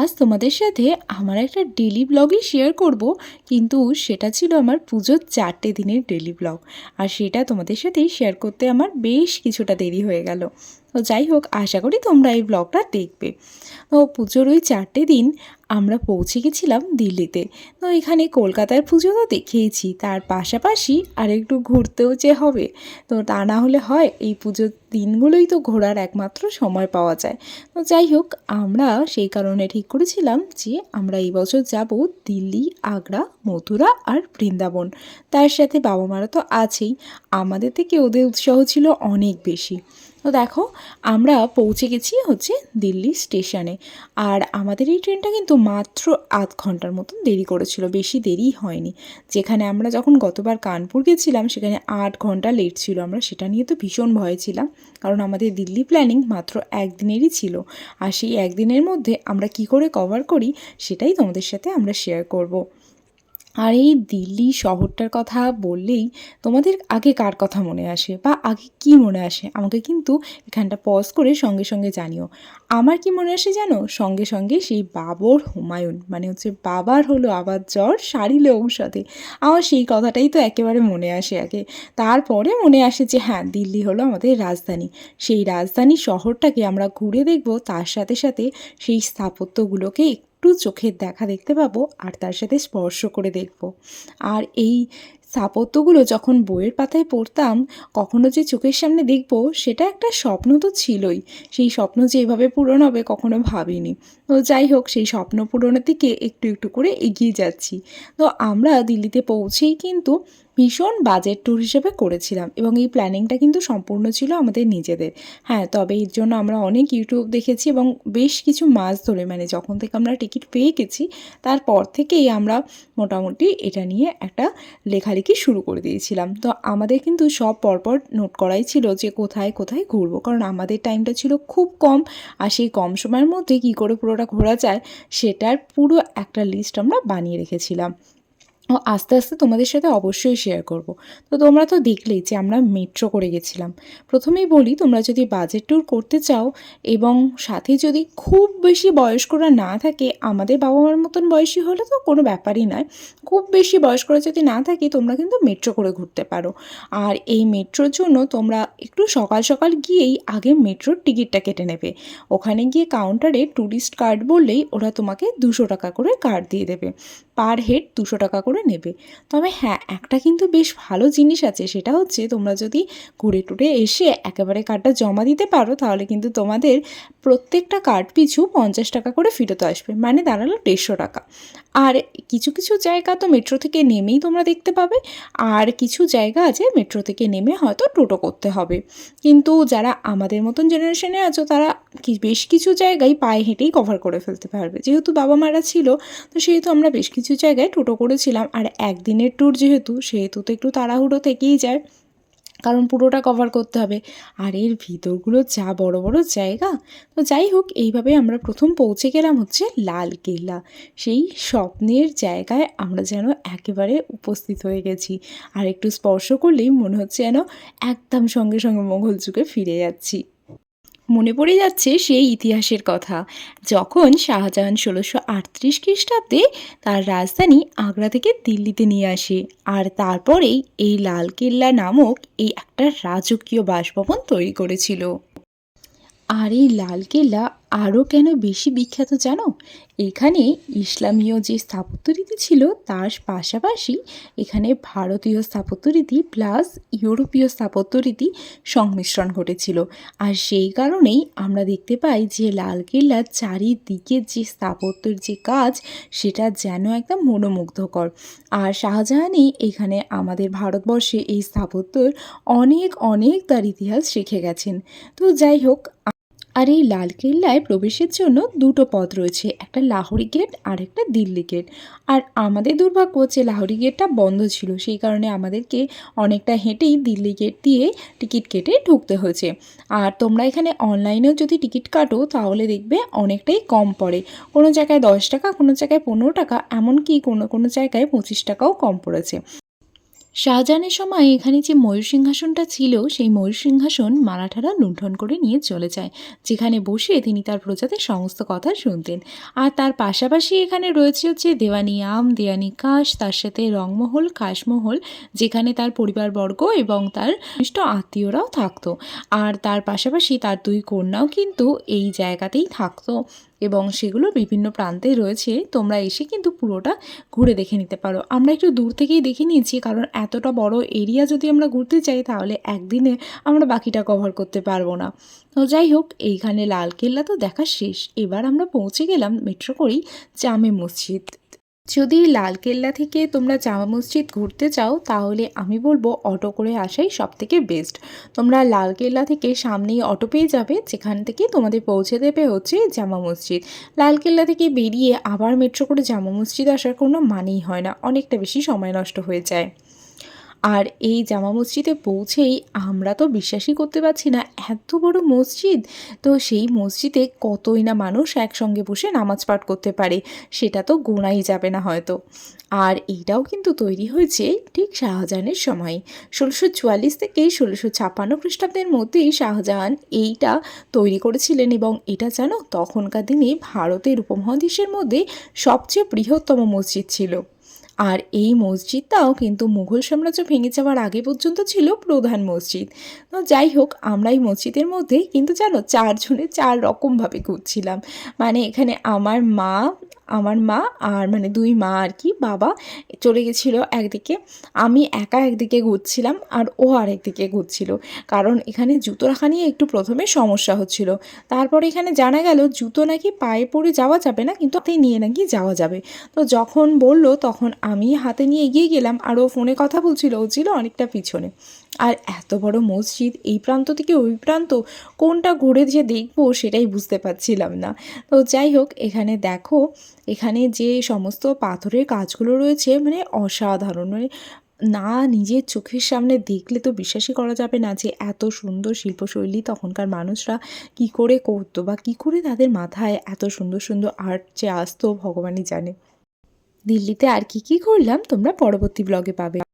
আজ তোমাদের সাথে আমার একটা ডেলি ব্লগই শেয়ার করব। কিন্তু সেটা ছিল আমার পুজোর চারটে দিনের ডেলি ব্লগ আর সেটা তোমাদের সাথেই শেয়ার করতে আমার বেশ কিছুটা দেরি হয়ে গেল। তো যাই হোক, আশা করি তোমরা এই ব্লগটা দেখবে। তো পুজোর ওই চারটে দিন আমরা পৌঁছে গেছিলাম দিল্লিতে। তো এখানে কলকাতার পুজো তো দেখেইছি, তার পাশাপাশি আর একটু ঘুরতেও যে হবে। তো তা না হলে হয় এই পুজোর দিনগুলোই তো ঘোরার একমাত্র সময় পাওয়া যায়। তো যাই হোক, আমরা সেই কারণে ঠিক করেছিলাম যে আমরা এই বছর যাব দিল্লি, আগ্রা, মথুরা আর বৃন্দাবন। তার সাথে বাবা মারা তো আছেই। আমাদের থেকে ওদের উৎসাহ ছিল অনেক বেশি। তো দেখো, আমরা পৌঁছে গেছি হচ্ছে দিল্লি স্টেশনে। আর আমাদের এই ট্রেনটা কিন্তু মাত্র আধ ঘণ্টার মতন দেরি করেছিল, বেশি দেরি হয়নি। যেখানে আমরা যখন গতবার কানপুর গেছিলাম, সেখানে আট ঘণ্টা লেট ছিল। আমরা সেটা নিয়ে তো ভীষণ ভয় ছিলাম। কারণ আমাদের দিল্লি প্ল্যানিং মাত্র একদিনেরই ছিল আর সেই একদিনের মধ্যে আমরা কি করে কভার করি, সেটাই তোমাদের সাথে আমরা শেয়ার করব। আর এই দিল্লি শহরটার কথা বললেই তোমাদের আগে কার কথা মনে আসে বা আগে কি মনে আসে? আমাকে কিন্তু এখানটা পজ করে সঙ্গে সঙ্গে জানিও। আমার কি মনে আসে জানো? সঙ্গে সঙ্গে সেই বাবর হুমায়ুন মানে হচ্ছে বাবার হলো আবার জ্বর, সারিলে ঔষধে আমার সেই কথাটাই তো একেবারে মনে আসে আগে। তারপরে মনে আসে যে হ্যাঁ দিল্লি হলো আমাদের রাজধানী। সেই রাজধানী শহরটাকে আমরা ঘুরে দেখব, তার সাথে সাথে সেই স্থাপত্যগুলোকে একটু চোখের দেখা দেখতে পাবো আর তার সাথে স্পর্শ করে দেখব। আর এই স্থাপত্যগুলো যখন বইয়ের পাতায় পড়তাম, কখনো যে চোখের সামনে দেখব, সেটা একটা স্বপ্ন তো ছিলই। সেই স্বপ্ন যে এভাবে পূরণ হবে কখনো ভাবিনি। তো যাই হোক, সেই স্বপ্ন পূরণের দিকে একটু একটু করে এগিয়ে যাচ্ছি। তো আমরা দিল্লিতে পৌঁছেই কিন্তু ভীষণ বাজেট ট্যুর হিসেবে করেছিলাম এবং এই প্ল্যানিংটা কিন্তু সম্পূর্ণ ছিল আমাদের নিজেদের। হ্যাঁ তবে এর জন্য আমরা অনেক ইউটিউব দেখেছি এবং বেশ কিছু মাস ধরে মানে যখন থেকে আমরা টিকিট পেয়ে গেছি, তারপর থেকেই আমরা মোটামুটি এটা নিয়ে একটা লেখালেখি শুরু করে দিয়েছিলাম। তো আমাদের কিন্তু সব পরপর নোট করাই ছিল যে কোথায় কোথায় ঘুরবো, কারণ আমাদের টাইমটা ছিল খুব কম। আর সেই কম সময়ের মধ্যে কী করে পুরোটা ঘোরা যায়, সেটার পুরো একটা লিস্ট আমরা বানিয়ে রেখেছিলাম। ও আস্তে আস্তে তোমাদের সাথে অবশ্যই শেয়ার করব। তো তোমরা তো দেখলেই যে আমরা মেট্রো করে গেছিলাম। প্রথমেই বলি, তোমরা যদি বাজেট ট্যুর করতে চাও এবং সাথে যদি খুব বেশি বয়স্করা না থাকে, আমাদের বাবা মার মতন বয়সী হলে তো কোনো ব্যাপারই নয়। খুব বেশি বয়স্করা যদি না থাকে, তোমরা কিন্তু মেট্রো করে ঘুরতে পারো। আর এই মেট্রোর জন্য তোমরা একটু সকাল সকাল গিয়েই আগে মেট্রোর টিকিটটা কেটে নেবে। ওখানে গিয়ে কাউন্টারে ট্যুরিস্ট কার্ড বললেই ওরা তোমাকে দুশো টাকা করে কার্ড দিয়ে দেবে। পার হেড দুশো টাকা করে নেবে। তবে হ্যাঁ একটা কিন্তু বেশ ভালো জিনিস আছে, সেটা হচ্ছে তোমরা যদি ঘুরে টুরে এসে একেবারে কার্ডটা জমা দিতে পারো, তাহলে কিন্তু তোমাদের প্রত্যেকটা কার্ড পিছু পঞ্চাশ টাকা করে ফেরত আসবে মানে দাঁড়াল দেড়শো টাকা। আর কিছু কিছু জায়গা তো মেট্রো থেকে নেমেই তোমরা দেখতে পাবে, আর কিছু জায়গা আছে মেট্রো থেকে নেমে হয়তো টোটো করতে হবে। কিন্তু যারা আমাদের মতন জেনারেশনে আছো, তারা কি, বেশ কিছু জায়গায় পায়ে হেঁটেই কভার করে ফেলতে পারবে। যেহেতু বাবা মারা ছিল, তো সেহেতু আমরা বেশ কিছু জায়গায় টোটো করেছিলাম। আর একদিনের ট্যুর যেহেতু, সেহেতু তো একটু তাড়াহুড়ো থেকেই যায়। কারণ পুরোটা কভার করতে হবে। আর এর ভিতরগুলো যা বড় বড় জায়গা। তো যাই হোক, এইভাবে আমরা প্রথম পৌঁছে গেলাম হচ্ছে লাল কেল্লা সেই স্বপ্নের জায়গায় আমরা যেন একেবারে উপস্থিত হয়ে গেছি। আর একটু স্পর্শ করলেই মনে হচ্ছে যেন একদম সঙ্গে সঙ্গে মোগল যুগে ফিরে যাচ্ছি। মনে পড়ে যাচ্ছে সেই ইতিহাসের কথা। যখন শাহজাহান ষোলোশো আটত্রিশ খ্রিস্টাব্দে তার রাজধানী আগ্রা থেকে দিল্লিতে নিয়ে আসে আর তারপরেই এই লালকেল্লা নামক এই একটা রাজকীয় বাসভবন তৈরি করেছিল। আর এই লালকেল্লা আরও কেন বেশি বিখ্যাত জানো? এখানে ইসলামীয় যে স্থাপত্যরীতি ছিল, তার পাশাপাশি এখানে ভারতীয় স্থাপত্যরীতি প্লাস ইউরোপীয় স্থাপত্যরীতি সংমিশ্রণ ঘটেছিল। আর সেই কারণেই আমরা দেখতে পাই যে লালকেল্লার চারিদিকে যে স্থাপত্যের যে কাজ, সেটা যেন একদম মনোমুগ্ধকর। আর শাহজাহানই এখানে আমাদের ভারতবর্ষে এই স্থাপত্যর অনেক অনেক তার ইতিহাস শিখে গেছেন। তো যাই হোক আর এই লালকেল্লায় প্রবেশের জন্য দুটো পথ রয়েছে, একটা লাহোরি গেট আর একটা দিল্লি গেট আর আমাদের দুর্ভাগ্য হচ্ছে লাহোরি গেটটা বন্ধ ছিল, সেই কারণে আমাদেরকে অনেকটা হেঁটেই দিল্লি গেট দিয়ে টিকিট কেটে ঢুকতে হয়েছে। আর তোমরা এখানে অনলাইনেও যদি টিকিট কাটো, তাহলে দেখবে অনেকটাই কম পড়ে। কোনো জায়গায় দশ টাকা, কোনো জায়গায় পনেরো টাকা, এমনকি কোনো কোনো জায়গায় পঁচিশ টাকাও কম পড়েছে। শাহজাহানের সময় এখানে যে ময়ূর সিংহাসনটা ছিল, সেই ময়ূর সিংহাসন মারাঠারা লুণ্ঠন করে নিয়ে চলে যায়, যেখানে বসে তিনি তার প্রজাদের সমস্ত কথা শুনতেন। আর তার পাশাপাশি এখানে রয়েছে হচ্ছে দেওয়ানি আম, দেওয়ানি কাশ, তার সাথে রংমহল, কাশমহল, যেখানে তার পরিবারবর্গ এবং তার ঘনিষ্ঠ আত্মীয়রাও থাকতো। আর তার পাশাপাশি তার দুই কন্যাও কিন্তু এই জায়গাতেই থাকতো। এবং সেগুলো বিভিন্ন প্রান্তে রয়েছে, তোমরা এসে কিন্তু পুরোটা ঘুরে দেখে নিতে পারো। আমরা একটু দূর থেকেই দেখে নিয়েছি, কারণ এতটা বড় এরিয়া যদি আমরা ঘুরতে চাই, তাহলে একদিনে আমরা বাকিটা কভার করতে পারব না। তো যাই হোক, এইখানে লাল কেল্লা তো দেখা শেষ। এবার আমরা পৌঁছে গেলাম মেট্রো করেই জামে মসজিদ। যদি লালকেল্লা থেকে তোমরা জামা মসজিদ ঘুরতে চাও, তাহলে আমি বলব অটো করে আসাই সব থেকে বেস্ট। তোমরা লালকেল্লা থেকে সামনেই অটো পেয়ে যাবে, যেখান থেকে তোমাদের পৌঁছে দেবে হচ্ছে জামা মসজিদ। লালকেল্লা থেকে বেরিয়ে আবার মেট্রো করে জামা মসজিদ আসার কোনো মানেই হয় না, অনেকটা বেশি সময় নষ্ট হয়ে যায়। আর এই জামা মসজিদে পৌঁছেই আমরা তো বিশ্বাসই করতে পারছি না, এত বড় মসজিদ। তো সেই মসজিদে কতই না মানুষ একসঙ্গে বসে নামাজ পাঠ করতে পারে, সেটা তো গোনাই যাবে না হয়তো। আর এইটাও কিন্তু তৈরি হয়েছে ঠিক শাহজাহানের সময়। ষোলোশো চুয়াল্লিশ থেকে ষোলোশো ছাপ্পান্ন খ্রিস্টাব্দের মধ্যেই শাহজাহান এইটা তৈরি করেছিলেন এবং এটা জানো তখনকার দিনে ভারতের উপমহাদেশের মধ্যে সবচেয়ে বৃহত্তম মসজিদ ছিল। আর এই মসজিদটাও কিন্তু মুঘল সাম্রাজ্য ভেঙে যাওয়ার আগে পর্যন্ত ছিল প্রধান মসজিদ। তো যাই হোক, আমরা এই মসজিদের মধ্যে কিন্তু জানো চারজনে চার রকমভাবে ঘুরছিলাম। মানে এখানে আমার মা আমার মা আর মানে দুই মা আর কি, বাবা চলে গেছিল একদিকে। আমি একা একদিকে ঘুরছিলাম আর ও আরেকদিকে ঘুরছিল। কারণ এখানে জুতো রাখা নিয়ে একটু প্রথমে সমস্যা হচ্ছিল। তারপরে এখানে জানা গেল জুতো নাকি পায়ে পরে যাওয়া যাবে না, কিন্তু হাতে নিয়ে নাকি যাওয়া যাবে। তো যখন বলল তখন আমি হাতে নিয়ে এগিয়ে গেলাম আর ও ফোনে কথা বলছিল, ও ছিল অনেকটা পিছনে। আর এত বড় মসজিদ, এই প্রান্ত থেকে ওই প্রান্ত, কোনটা ঘুরে যে দেখব সেটাই বুঝতে পারছিলাম না। তো যাই হোক, এখানে দেখো এখানে যে সমস্ত পাথরের কাজগুলো রয়েছে মানে অসাধারণ মানে না নিজের চোখের সামনে দেখলে তো বিশ্বাসই করা যাবে না যে এত সুন্দর শিল্পশৈলী তখনকার মানুষরা কি করে করতো বা কি করে তাদের মাথায় এত সুন্দর সুন্দর আর্ট যে আসতো, ভগবানই জানে। দিল্লিতে আর কি কি করলাম তোমরা পরবর্তী ব্লগে পাবে।